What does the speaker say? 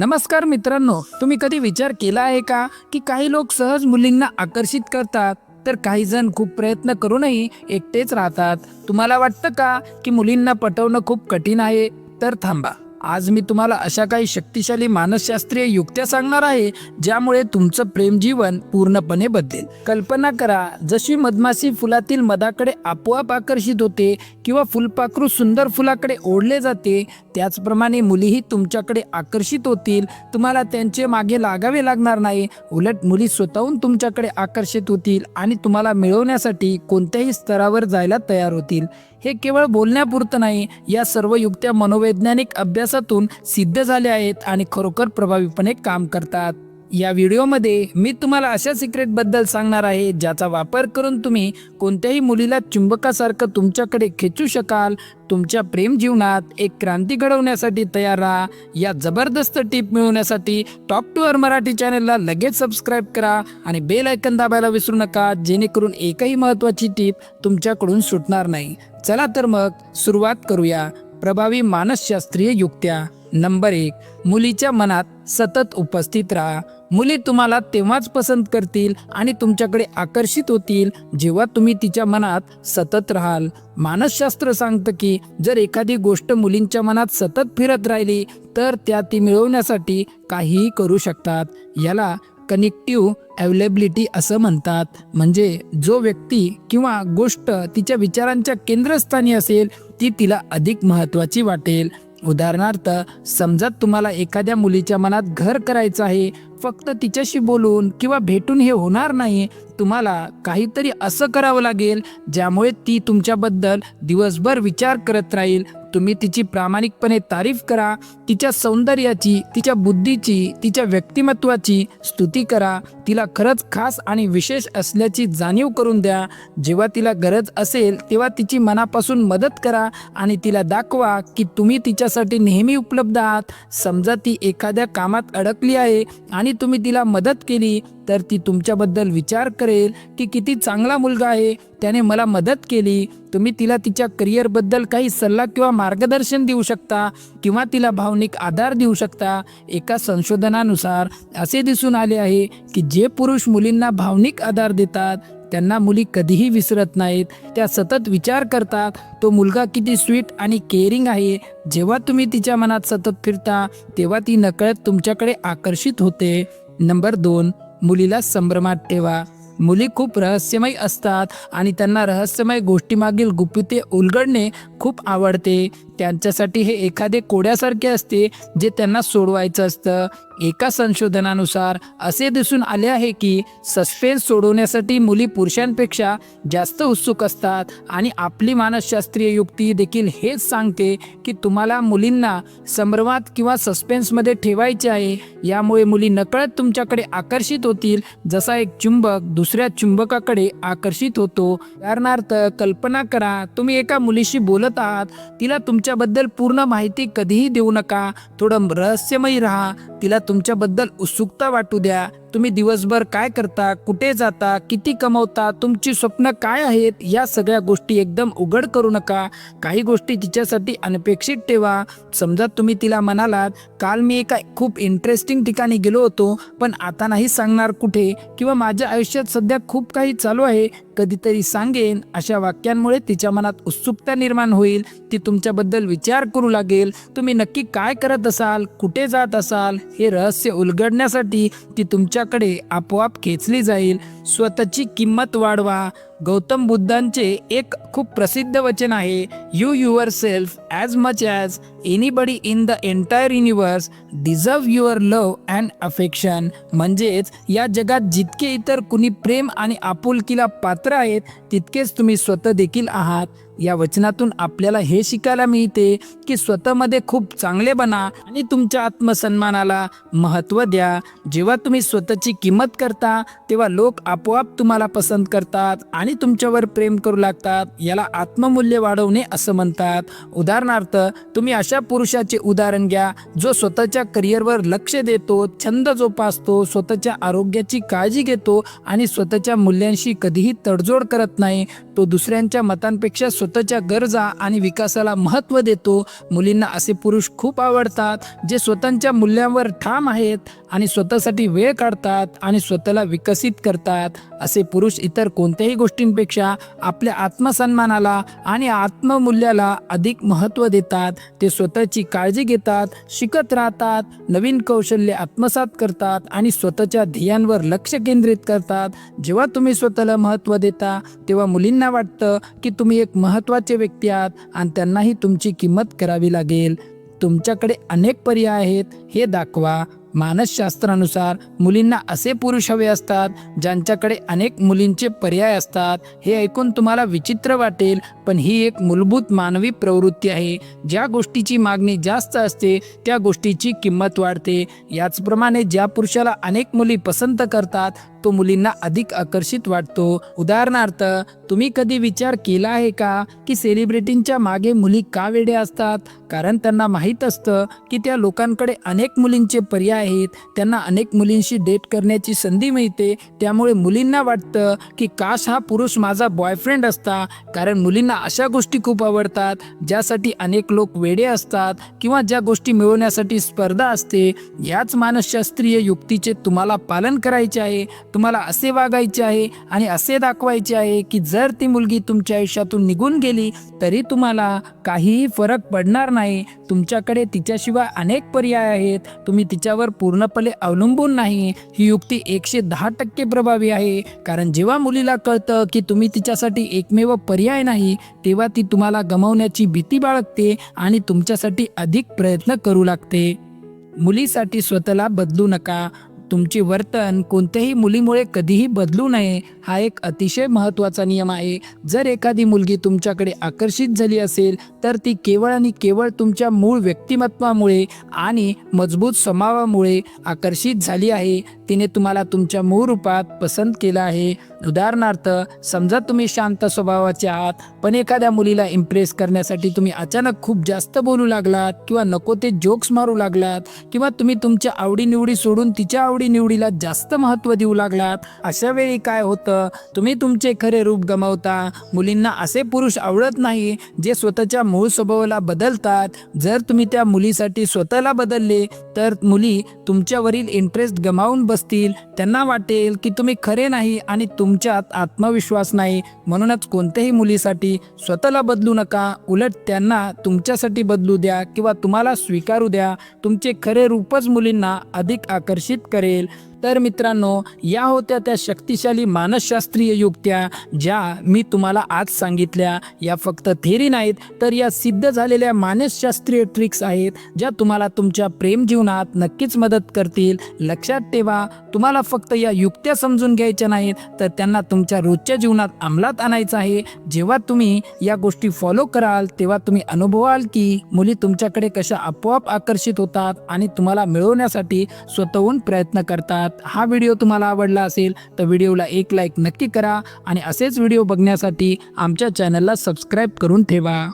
नमस्कार मित्रांनो तुम्ही कधी विचार केला आहे का की काही लोक सहज मुलींना आकर्षित करतात तर काही जण खूप प्रयत्न करूनही एकटेच राहतात? तुम्हाला वाटतं का की मुलींना पटवणं खूप कठीण आहे? तर थांबा. आज मी तुम्हाला अशा काही शक्तिशाली मानसशास्त्रीय युक्त्या सांगणार आहे ज्यामुळे तुमचं प्रेम जीवन पूर्णपणे बदलेल. कल्पना करा जशी मधमाशी फुलातील मधाकडे आपोआप आकर्षित होते किंवा फुलपाखरू सुंदर फुलाकडे ओढले जाते त्याचप्रमाणे मुलीही तुमच्याकडे आकर्षित होतील. तुम्हाला त्यांचे मागे लागावे लागणार नाही. उलट मुली स्वतःहून तुमच्याकडे आकर्षित होतील आणि तुम्हाला मिळवण्यासाठी कोणत्याही स्तरावर जायला तयार होतील. हे केवळ बोलण्यापुरतं नाही या सर्व युक्त्या मनोवैज्ञानिक अभ्यास अभ्यासातून सिद्ध झाले आहेत आणि खरोखर प्रभावीपणे काम करतात. या व्हिडिओमध्ये मी तुम्हाला अशा सिक्रेटबद्दल सांगणार आहे ज्याचा वापर करून तुम्ही कोणत्याही मुलीला चुंबकासारखं तुमच्याकडे खेचू शकाल. तुमच्या प्रेम जीवनात एक क्रांती घडवण्यासाठी तयार राहा. या जबरदस्त टीप मिळवण्यासाठी टॉप टू अर मराठी चॅनलला लगेच सबस्क्राईब करा आणि बेल ऐकन दाबायला विसरू नका जेणेकरून एकही महत्त्वाची टीप तुमच्याकडून सुटणार नाही. चला तर मग सुरुवात करूया. प्रभावी मानसशास्त्रीय युक्त्या. नंबर एक मुलीच्या मनात सतत उपस्थित राहा. मुली तुम्हाला तेव्हाच पसंत करतील आणि तुमच्याकडे आकर्षित होतील जेव्हा तुम्ही तिच्या मनात सतत राहाल. मानसशास्त्र सांगतं की जर एखादी गोष्ट मुलींच्या मनात सतत फिरत राहिली तर त्या ती मिळवण्यासाठी काहीही करू शकतात. याला कनेक्टिव्ह अवेलेबिलिटी असं म्हणतात. म्हणजे जो व्यक्ती किंवा गोष्ट तिच्या विचारांच्या केंद्रस्थानी असेल ती तिला अधिक महत्त्वाची वाटेल. उदाहरणार्थ समजा तुम्हाला एखाद्या मुलीच्या मनात घर करायचं आहे फक्त तिच्याशी बोलून किंवा भेटून हे होणार नाही तुम्हाला काहीतरी असं करावं लागेल ज्यामुळे ती तुमच्याबद्दल दिवसभर विचार करत राहील. तुम्ही तिची प्रामाणिकपणे तारीफ करा तिच्या सौंदर्याची तिच्या बुद्धीची तिच्या व्यक्तिमत्वाची स्तुती करा. तिला खरंच खास आणि विशेष असल्याची जाणीव करून द्या. जेव्हा तिला गरज असेल तेव्हा तिची मनापासून मदत करा आणि तिला दाखवा की तुम्ही तिच्यासाठी नेहमी उपलब्ध आहात. समजा ती एखाद्या कामात अडकली आहे आणि तुम्ही तिला मदत केली तर ती तुमच्याबद्दल विचार करेल की किती चांगला मुलगा आहे. त्याने मला मदत केली. तुम्ही तिला तिच्या करिअरबद्दल काही सल्ला किंवा मार्गदर्शन देऊ शकता किंवा तिला भावनिक आधार देऊ शकता. एका संशोधनानुसार असे दिसून आले आहे की जे पुरुष मुलींना भावनिक आधार देतात त्यांना मुली कधीही विसरत नाहीत. त्या सतत विचार करतात तो मुलगा किती स्वीट आणि केअरिंग आहे. जेव्हा तुम्ही तिच्या मनात सतत फिरता तेव्हा ती नकळत तुमच्याकडे आकर्षित होते. नंबर दोन मुलीला संभ्रमात ठेवा. मुली खूप रहस्यमय असतात आणि त्यांना रहस्यमय गोष्टीमागील गुपिते उलगडणे खूप आवडते. त्यांच्यासाठी हे एखादे कोड्यासारखे असते जे त्यांना सोडवायचं असतं. एका संशोधनानुसार असे दिसून आले आहे की सस्पेन्स सोडवण्यासाठी मुली पुरुषांपेक्षा जास्त उत्सुक असतात आणि आपली मानसशास्त्रीय युक्ती देखील हेच सांगते की तुम्हाला मुलींना संभ्रमात किंवा सस्पेन्समध्ये ठेवायचे आहे. यामुळे मुली नकळत तुमच्याकडे आकर्षित होतील. जसा एक चुंबक दुसऱ्या चुंबकाकडे आकर्षित होतो. उदाहरणार्थ कल्पना करा तुम्ही एका मुलीशी बोलत आहात. तिला तुमच्याबद्दल पूर्ण माहिती कधीही देऊ नका. थोडं रहस्यमयी राहा. तिला तुमच्याबद्दल उत्सुकता वाटू द्या. तुम्ही दिवसभर काय करता कुठे जाता किती कमवता तुमची स्वप्न काय आहेत या सगळ्या गोष्टी एकदम उघड करू नका. काही गोष्टी तिच्यासाठी अनपेक्षित ठेवा. समजा तुम्ही तिला म्हणालात काल मी एका खूप इंटरेस्टिंग ठिकाणी गेलो होतो पण आता नाही सांगणार कुठे किंवा माझ्या आयुष्यात सध्या खूप काही चालू आहे. कधीतरी सांगेन. अशा वाक्यांमुळे तिच्या मनात उत्सुकता निर्माण होईल. ती तुमच्याबद्दल विचार करू लागेल. तुम्ही नक्की काय करत असाल कुठे जात असाल हे रहस्य उलगडण्यासाठी ती तुमच्या तुमच्याकडे आपोआप खेचली जाईल. स्वतःची किंमत वाढवा. गौतम बुद्धांचे एक खूप प्रसिद्ध वचन आहे you yourself as much as anybody in the entire universe deserve your love and affection म्हणजेच या जगात जितके इतर कुणी प्रेम आणि आपुलकीला पात्र आहेत तितकेच तुम्ही स्वतः देखील आहात. या वचनातून आपल्याला हे शिकायला मिळते की स्वतःमध्ये खूप चांगले बना आणि तुमच्या आत्मसन्मानाला महत्त्व द्या. जेव्हा तुम्ही स्वतःची किंमत करता तेव्हा लोक आपोआप तुम्हाला पसंत करतात आणि तुमच्यावर प्रेम करू लागतात. याला आत्ममूल्य वाढवणे असं म्हणतात. उदाहरणार्थ तुम्ही अशा पुरुषाचे उदाहरण घ्या जो स्वतःच्या करिअरवर लक्ष देतो छंद जोपासतो स्वतःच्या आरोग्याची काळजी घेतो आणि स्वतःच्या मूल्यांशी कधीही तडजोड करत नाही. तो दुसऱ्यांच्या मतांपेक्षा स्वतः स्वतःच्या गरजा आणि विकासाला महत्त्व देतो. मुलींना असे पुरुष खूप आवडतात जे स्वतःच्या मूल्यांवर ठाम आहेत आणि स्वतःसाठी वेळ काढतात आणि स्वतःला विकसित करतात. असे पुरुष इतर कोणत्याही गोष्टींपेक्षा आपल्या आत्मसन्मानाला आणि आत्ममूल्याला अधिक महत्त्व देतात. ते स्वतःची काळजी घेतात शिकत राहतात नवीन कौशल्य आत्मसात करतात आणि स्वतःच्या ध्येयांवर लक्ष केंद्रित करतात. जेव्हा तुम्ही स्वतःला महत्त्व देता तेव्हा मुलींना वाटतं की तुम्ही एक महत्त्वाचे व्यक्ती आहात आणि त्यांनाही तुमची किंमत करावी लागेल. तुमच्याकडे अनेक पर्याय आहेत. हे दाखवा. मानसशास्त्रानुसार मुलींना असे पुरुष हवे असतात ज्यांच्याकडे अनेक मुलींचे पर्याय असतात. हे ऐकून तुम्हाला विचित्र वाटेल पण ही एक मूलभूत मानवी प्रवृत्ती आहे. ज्या गोष्टीची मागणी जास्त असते त्या गोष्टीची किंमत वाढते. याचप्रमाणे ज्या पुरुषाला अनेक मुली पसंत करतात तो मुलींना अधिक आकर्षित वाटतो. उदाहरणार्थ तुम्ही कधी विचार केला आहे का की सेलिब्रिटींच्या मागे मुली का वेडे असतात? कारण त्यांना माहीत असतं की त्या लोकांकडे अनेक मुलींचे पर्याय आहेत त्यांना अनेक मुलींशी डेट करण्याची संधी मिळते त्यामुळे मुलींना वाटतं की काश हा पुरुष माझा बॉयफ्रेंड असता. कारण मुलींना अशा गोष्टी खूप आवडतात ज्यासाठी अनेक लोक वेडे असतात किंवा ज्या गोष्टी मिळवण्यासाठी स्पर्धा असते. याच मानसशास्त्रीय युक्तीचे तुम्हाला पालन करायचे आहे. तुम्हाला असे वागायचे आहे आणि असे दाखवायचे आहे की जर ती मुलगी तुमच्या आयुष्यातून निघून गेली तरी तुम्हाला काहीही फरक पडणार नाही. तुमच्याकडे तिच्याशिवाय अनेक पर्याय आहेत. तुम्ही तिच्यावर पूर्णपणे अवलंबून नाही. ही युक्ती एकशे दहा टक्के प्रभावी आहे. कारण जेव्हा मुलीला कळतं की तुम्ही तिच्यासाठी एकमेव पर्याय नाही तेव्हा ती तुम्हाला गमावण्याची भीती बाळगते आणि तुमच्यासाठी अधिक प्रयत्न करू लागते. मुलीसाठी स्वतःला बदलू नका. तुमची वर्तन कोणत्याही मुलीमुळे कधीही बदलू नये हा एक अतिशय महत्त्वाचा नियम आहे. जर एखादी मुलगी तुमच्याकडे आकर्षित झाली असेल तर ती केवळ आणि केवळ तुमच्या मूळ व्यक्तिमत्वामुळे आणि मजबूत स्वभावामुळे आकर्षित झाली आहे. तिने तुम्हाला तुमच्या मूळ रूपात पसंत केलं आहे. उदाहरणार्थ समजा तुम्ही शांत स्वभावाचे आहात पण एखाद्या मुलीला इम्प्रेस करण्यासाठी तुम्ही अचानक खूप जास्त बोलू लागलात किंवा नको ते जोक्स मारू लागलात किंवा तुम्ही तुमच्या आवडीनिवडी सोडून तिच्या आवडीनिवडीला जास्त महत्त्व देऊ लागलात अशा वेळी काय होतं? तुम्ही तुमचे खरे रूप गमावता मुलींना असे पुरुष आवडत नाही जे स्वतःच्या मूळ स्वभावाला बदलतात. जर तुम्ही त्या मुलीसाठी स्वतःला बदलले तर मुली तुमच्यावरील इंटरेस्ट गमावून बसतील. त्यांना वाटेल की तुम्ही खरे नाही आणि तुम तुमच्यात आत्मविश्वास नाही. म्हणूनच कोणत्याही मुलीसाठी स्वतःला बदलू नका. उलट त्यांना तुमच्यासाठी बदलू द्या किंवा तुम्हाला स्वीकारू द्या. तुमचे खरे रूपच मुलींना अधिक आकर्षित करेल. तर मित्रांनो या होत्या त्या शक्तिशाली मानसशास्त्रीय युक्त्या ज्या मी तुम्हाला आज सांगितल्या. या फक्त थेरी नाहीत तर या सिद्ध झालेल्या मानसशास्त्रीय ट्रिक्स आहेत ज्या तुम्हाला तुमच्या प्रेम जीवनात नक्कीच मदत करतील. लक्षात ठेवा तुम्हाला फक्त या युक्त्या समजून घ्यायच्या नाहीत तर त्यांना तुमच्या रोजच्या जीवनात अंमलात आणायचं आहे. जेव्हा तुम्ही या गोष्टी फॉलो कराल तेव्हा तुम्ही अनुभवाल की मुली तुमच्याकडे कशा आपोआप आकर्षित होतात आणि तुम्हाला मिळवण्यासाठी स्वतःहून प्रयत्न करतात. हा व्हिडिओ तुम्हाला आवडला असेल तर व्हिडिओला एक लाईक नक्की करा आणि असेच व्हिडिओ बघण्यासाठी आमच्या चॅनलला सबस्क्राईब करून ठेवा.